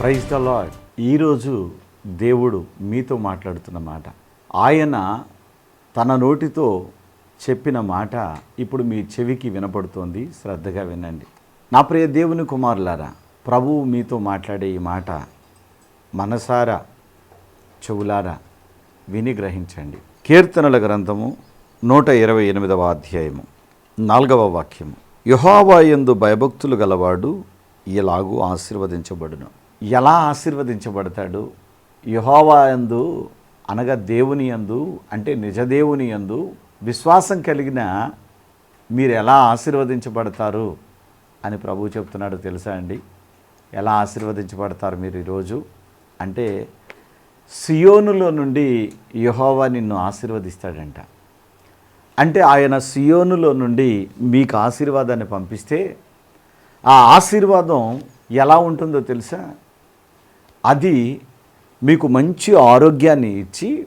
Praise the lord ఈరోజు దేవుడు మీతో మాట్లాడుతున్న మాట. ఆయన తన నోటితో చెప్పిన మాట ఇప్పుడు మీ చెవికి వినపడుతోంది. శ్రద్ధగా వినండి. నా ప్రియ దేవుని కుమారులారా ప్రభువు మీతో మాట్లాడే ఈ మాట మనసారా చెవులారా విని గ్రహించండి. కీర్తనల గ్రంథము నూట ఇరవై ఎనిమిదవ అధ్యాయము నాలుగవ వాక్యము. యుహావాయందు భయభక్తులు గలవాడు ఇలాగూ ఆశీర్వదించబడును. ఎలా ఆశీర్వదించబడతాడు? యుహోవాయందు అనగా దేవుని యందు అంటే నిజదేవుని యందు విశ్వాసం కలిగిన మీరు ఎలా ఆశీర్వదించబడతారు అని ప్రభువు చెప్తున్నాడు తెలుసా అండి? ఎలా ఆశీర్వదించబడతారు మీరు ఈరోజు? అంటే సియోనులో నుండి యహోవా నిన్ను ఆశీర్వదిస్తాడంట. అంటే ఆయన సియోనులో నుండి మీకు ఆశీర్వాదాన్ని పంపిస్తే ఆ ఆశీర్వాదం ఎలా ఉంటుందో తెలుసా? అది మీకు మంచి ఆరోగ్యాన్ని ఇచ్చి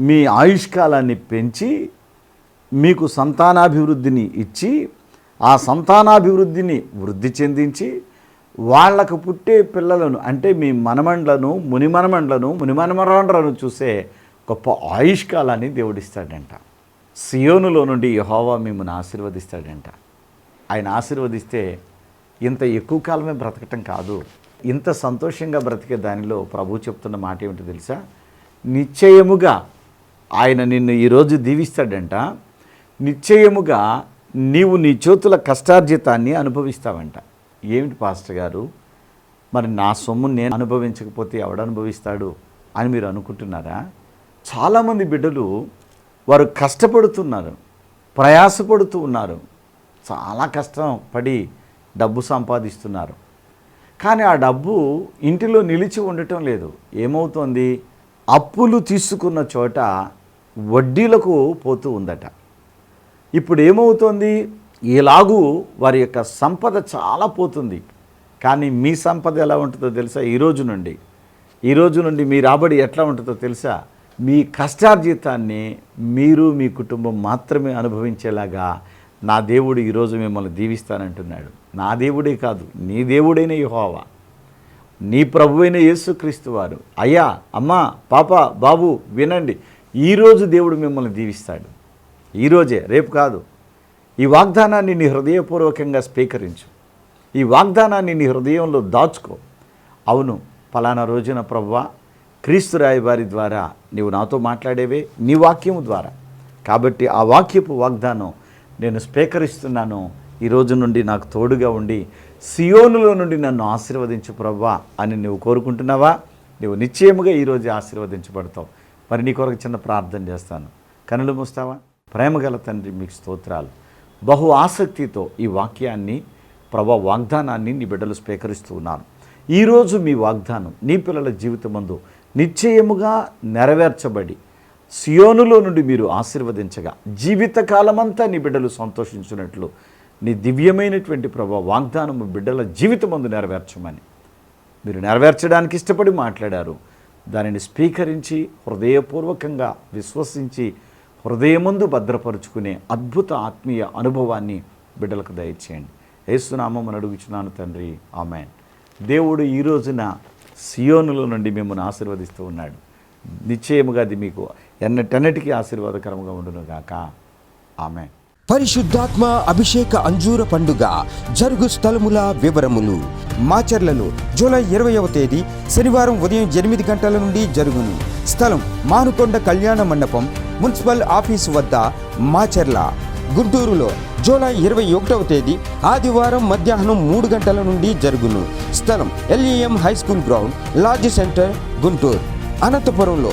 మీ ఆయుష్కాలాన్ని పెంచి మీకు సంతానాభివృద్ధిని ఇచ్చి ఆ సంతానాభివృద్ధిని వృద్ధి చెందించి వాళ్ళకు పుట్టే పిల్లలను అంటే మీ మనమండ్లను మునిమనమండ్లను మునిమనమరాండ్రను చూసే గొప్ప ఆయుష్కాలాన్ని దేవుడిస్తాడంట. సియోనులో నుండి యహోవా మిమ్మల్ని ఆశీర్వదిస్తాడంట. ఆయన ఆశీర్వదిస్తే ఇంత ఎక్కువ కాలమే బ్రతకటం కాదు. ఇంత సంతోషంగా బ్రతికే దానిలో ప్రభు చెప్తున్న మాట ఏమిటో తెలుసా? నిశ్చయముగా ఆయన నిన్ను ఈరోజు దీవిస్తాడంట. నిశ్చయముగా నీవు నీ చేతుల కష్టార్జితాన్ని అనుభవిస్తావంట. ఏమిటి పాస్టర్ గారు? మరి నా సొమ్ము నేను అనుభవించకపోతే ఎవడు అనుభవిస్తాడు అని మీరు అనుకుంటున్నారా? చాలామంది బిడ్డలు వారు కష్టపడుతున్నారు ప్రయాసపడుతూ ఉన్నారు. చాలా కష్టం పడి డబ్బు సంపాదిస్తున్నారు. కానీ ఆ డబ్బు ఇంటిలో నిలిచి ఉండటం లేదు. ఏమవుతోంది? అప్పులు తీసుకున్న చోట వడ్డీలకు పోతూ ఉందట. ఇప్పుడు ఏమవుతోంది? ఇలాగూ వారి యొక్క సంపద చాలా పోతుంది. కానీ మీ సంపద ఎలా ఉంటుందో తెలుసా? ఈరోజు నుండి. ఈ రోజు నుండి మీ రాబడి ఎట్లా ఉంటుందో తెలుసా? మీ కష్టార్జితాన్ని మీరు మీ కుటుంబం మాత్రమే అనుభవించేలాగా నా దేవుడు ఈరోజు మిమ్మల్ని దీవిస్తానంటున్నాడు. నా దేవుడే కాదు నీ దేవుడైన యుహోవా. నీ ప్రభువైన యేసుక్రీస్తు వారు. అయ్యా అమ్మా పాప బాబు వినండి. ఈరోజు దేవుడు మిమ్మల్ని దీవిస్తాడు. ఈరోజే రేపు కాదు. ఈ వాగ్దానాన్ని నీ హృదయపూర్వకంగా స్వీకరించు. ఈ వాగ్దానాన్ని నీ హృదయంలో దాచుకో. అవును ఫలానా రోజున ప్రభువా క్రీస్తు రాయబారి ద్వారా నీవు నాతో మాట్లాడేవే నీ వాక్యము ద్వారా. కాబట్టి ఆ వాక్యపు వాగ్దానం నేను స్వీకరిస్తున్నాను. ఈ రోజు నుండి నాకు తోడుగా ఉండి సియోనులో నుండి నన్ను ఆశీర్వదించు ప్రవ్వా అని నువ్వు కోరుకుంటున్నావా? నువ్వు నిశ్చయముగా ఈరోజు ఆశీర్వదించబడతావు. మరి నీ కొరకు చిన్న ప్రార్థన చేస్తాను. కనులు మూస్తావా? ప్రేమగల తండ్రి మీకు స్తోత్రాలు. బహు ఆసక్తితో ఈ వాక్యాన్ని ప్రభా వాగ్దానాన్ని నీ బిడ్డలు స్వీకరిస్తూ ఉన్నారు. ఈరోజు మీ వాగ్దానం నీ పిల్లల జీవితమందు నిశ్చయముగా నెరవేర్చబడి సియోనులో నుండి మీరు ఆశీర్వదించగా జీవితకాలమంతా నీ బిడ్డలు సంతోషించినట్లు నీ దివ్యమైనటువంటి ప్రభా వాగ్దానము బిడ్డల జీవితమందు నెరవేర్చమని. మీరు నెరవేర్చడానికి ఇష్టపడి మాట్లాడారు. దానిని స్వీకరించి హృదయపూర్వకంగా విశ్వసించి హృదయమందు భద్రపరుచుకునే అద్భుత ఆత్మీయ అనుభవాన్ని బిడ్డలకు దయచేయండి. ఏసునామం అడుగుచున్నాను తండ్రి. ఆమెన్. దేవుడు ఈ రోజున సియోనులో నుండి మిమ్మల్ని ఆశీర్వదిస్తూ ఉన్నాడు. నిశ్చయముగా అది మీకు ఎన్నటన్నిటికీ ఆశీర్వాదకరంగా ఉండును గాక. ఆమె పరిశుద్ధాత్మ అభిషేక అంజూర పండుగ జరుగు స్థలముల వివరములు. మాచర్లలో జూలై ఇరవయవ తేదీ శనివారం ఉదయం ఎనిమిది గంటల నుండి జరుగును. స్థలం మానుకొండ కళ్యాణ మండపం మున్సిపల్ ఆఫీసు వద్ద మాచర్ల. గుంటూరులో జూలై ఇరవై ఒకటవ తేదీ ఆదివారం మధ్యాహ్నం మూడు గంటల నుండి జరుగును. స్థలం LEM high school ground large center Guntur. అనంతపురంలో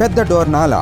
పెద్ద డోర్నాల.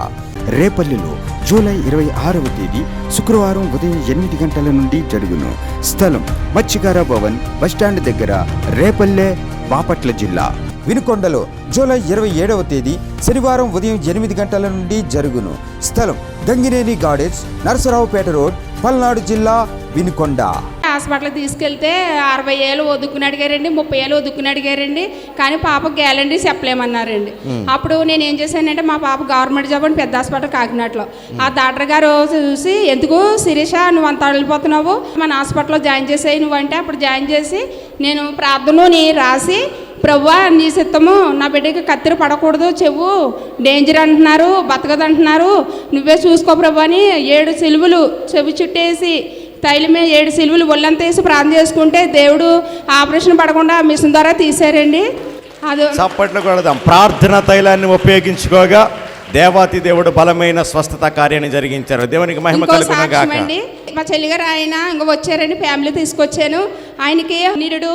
రేపల్లిలో జూలై ఇరవై ఆరవ తేదీ శుక్రవారం ఉదయం ఎనిమిది గంటల నుండి జరుగును. స్థలం మత్స్యకార భవన్ బస్టాండ్ దగ్గర రేపల్లె బాపట్ల జిల్లా. వినుకొండలో జూలై ఇరవై ఏడవ తేదీ శనివారం ఉదయం ఎనిమిది గంటల నుండి జరుగును. స్థలం గంగినేని గార్డెన్స్ నరసరావుపేట రోడ్ పల్నాడు జిల్లా వినుకొండ. హాస్పిటల్కి తీసుకెళ్తే అరవై ఏళ్ళు వదుక్కుని అడిగారండి ముప్పై ఏళ్ళు వదుక్కుని అడిగారండి కానీ పాప గ్యాలంటీ చెప్పలేమన్నారండి. అప్పుడు నేను ఏం చేశానంటే మా పాప గవర్నమెంట్ జాబ్ అని పెద్ద హాస్పిటల్ కాకినాడలో. ఆ డాక్టర్ గారు చూసి ఎందుకు శిరీష నువ్వు అంత వెళ్ళిపోతున్నావు మన హాస్పిటల్లో జాయిన్ చేసేయి నువ్వంటే అప్పుడు జాయిన్ చేసి నేను ప్రార్థనని రాసి ప్రవ్వా నీ సిద్ధము నా బిడ్డకి కత్తిరి పడకూడదు చెవు డేంజర్ అంటున్నారు బతకదు అంటున్నారు నువ్వే చూసుకో ప్రభు అని ఏడు సిలువులు చెవి చుట్టేసి తైలమే ఏడు సిలువులు ఒళ్ళంతా వేసి ప్రార్థన చేసుకుంటే దేవుడు ఆపరేషన్ పడకుండా మిషన్ ద్వారా తీశారండి. అది చప్పట్లు కొడదాం. ప్రార్థన తైలాన్ని ఉపయోగించుకోగా దేవాతి దేవుడు బలమైన స్వస్థత కార్యాన్ని జరిగించారు. దేవునికి మహిమ అండి మా చెల్లిగారు ఆయన ఇంకా వచ్చారండి ఫ్యామిలీ తీసుకొచ్చాను. ఆయనకి నిరుడు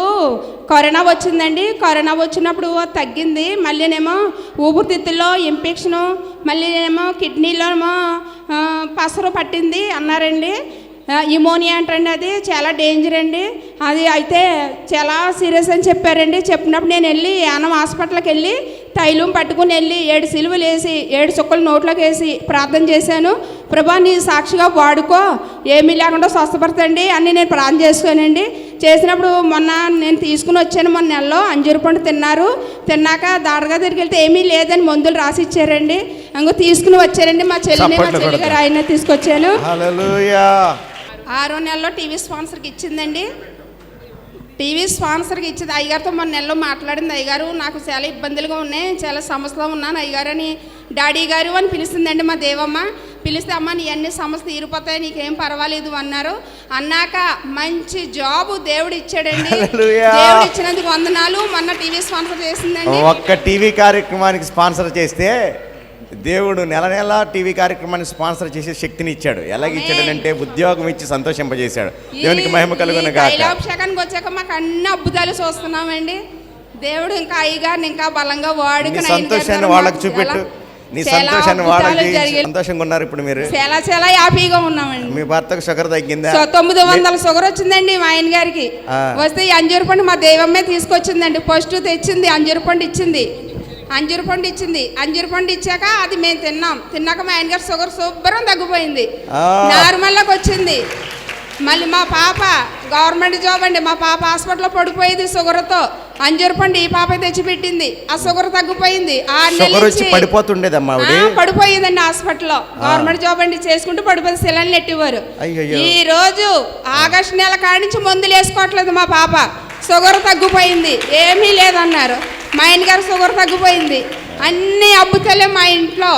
కరోనా వచ్చిందండి. కరోనా వచ్చినప్పుడు తగ్గింది. మళ్ళీనేమో ఊపిరితిత్తుల్లో ఇన్ఫెక్షను మళ్ళీ ఏమో కిడ్నీలోనేమో ఆ, పసరు పట్టింది అన్నారండి. ఇమోనియా అంటండి అది చాలా డేంజర్ అండి. అది అయితే చాలా సీరియస్ అని చెప్పారండి. చెప్పినప్పుడు నేను వెళ్ళి యానం హాస్పిటల్కి వెళ్ళి తైలం పట్టుకుని వెళ్ళి ఏడు సిలువలు వేసి ఏడు చుక్కలు నోట్లోకి వేసి ప్రార్థన చేశాను. ప్రభా నీ సాక్షిగా వాడుకో ఏమీ లేకుండా స్వస్థపడతండి అని నేను ప్రార్థన చేసుకోనండి చేసినప్పుడు మొన్న నేను తీసుకుని వచ్చాను మొన్న నెలలో అంజూరు పండు తిన్నారు. తిన్నాక దాడగా తిరిగి వెళ్తే ఏమీ లేదని మందులు రాసి ఇచ్చారండి ఇంకో తీసుకుని వచ్చారండి మా చెల్లిని మా చెల్లి గారు ఆయన తీసుకొచ్చాను. ఆరో నెలలో టీవీ స్పాన్సర్కి ఇచ్చిందండి. టీవీ స్పాన్సర్కి ఇచ్చింది అయ్యగారితో మొన్న నెలలో మాట్లాడింది. అయ్యగారు నాకు చాలా ఇబ్బందులుగా ఉన్నాయి చాలా సమస్యలో ఉన్నాను. అయ్యగారు అని డాడీ గారు అని పిలుస్తుందండి మా దేవమ్మ. పిలిస్తే అమ్మ నీ అన్ని సమస్యలు తీరిపోతాయి నీకేం పర్వాలేదు అన్నారు. అన్నాక మంచి జాబు దేవుడు ఇచ్చాడండి. దేవుడు ఇచ్చినందుకు వందనాలు. మొన్న టీవీ స్పాన్సర్ చేసిందండి. ఒక్క టీవీ కార్యక్రమానికి స్పాన్సర్ చేస్తే దేవుడు నెల నెల టీవీ కార్యక్రమాన్ని స్పాన్సర్ చేసే శక్తిని ఇచ్చాడు. ఎలాగ ఇచ్చాడనంటే ఉద్యోగం ఇచ్చి సంతోషింపజేశాడు. దేవునికి మహిమ కలుగును గాక. తైలాభిషేకానికి వచ్చాక మాకు అన్ని అద్భుతాలు చూస్తున్నామండి. దేవుడు ఇంకా అయ్యగారిని ఇంకా బలంగా నీ వాడుకుని సంతోషాన్ని వాళ్ళకి చూపెట్టు. నీ సంతోషాన్ని వాళ్ళకి సంతోషంగా ఉన్నారు ఇప్పుడు మీరు. చాలా చాలా హ్యాపీగా ఉన్నామండి. మీ భర్తకు షుగర్ తగ్గిందా? తొమ్మిది వందల షుగర్ వచ్చిందండి మా ఆయన గారికి. వస్తే ఈ అంజూరు పండు మా దైవమ్మే తీసుకొచ్చిందండి. ఫస్ట్ తెచ్చింది అంజూరు పండు ఇచ్చింది. అంజూరు పండు ఇచ్చింది. అంజూరు పండు ఇచ్చాక అది మేము తిన్నాం. తిన్నాక మా ఆయన గారి షుగర్ శుభ్రం తగ్గిపోయింది. నార్మల్లోకి వచ్చింది. మళ్ళీ మా పాప గవర్నమెంట్ జాబ్ అండి. మా పాప హాస్పిటల్లో పడిపోయేది షుగర్తో. అంజూరు పండు ఈ పాప తెచ్చిపెట్టింది. ఆ షుగర్ తగ్గిపోయింది. ఆ షుగర్ వచ్చి పడిపోతుండేదమ్మా పడిపోయిందండి హాస్పిటల్లో. గవర్నమెంట్ జాబ్ అండి. చేసుకుంటూ పడిపోయింది. శిలని నెట్టేవారు. ఈ రోజు ఆగస్టు నెల కాడి నుంచి మందులు వేసుకోవట్లేదు మా పాప. షుగర్ తగ్గిపోయింది. ఏమీ లేదన్నారు. మా ఆయన గారు షుగర్ తగ్గిపోయింది. అన్ని అబ్బుతలే మా ఇంట్లో.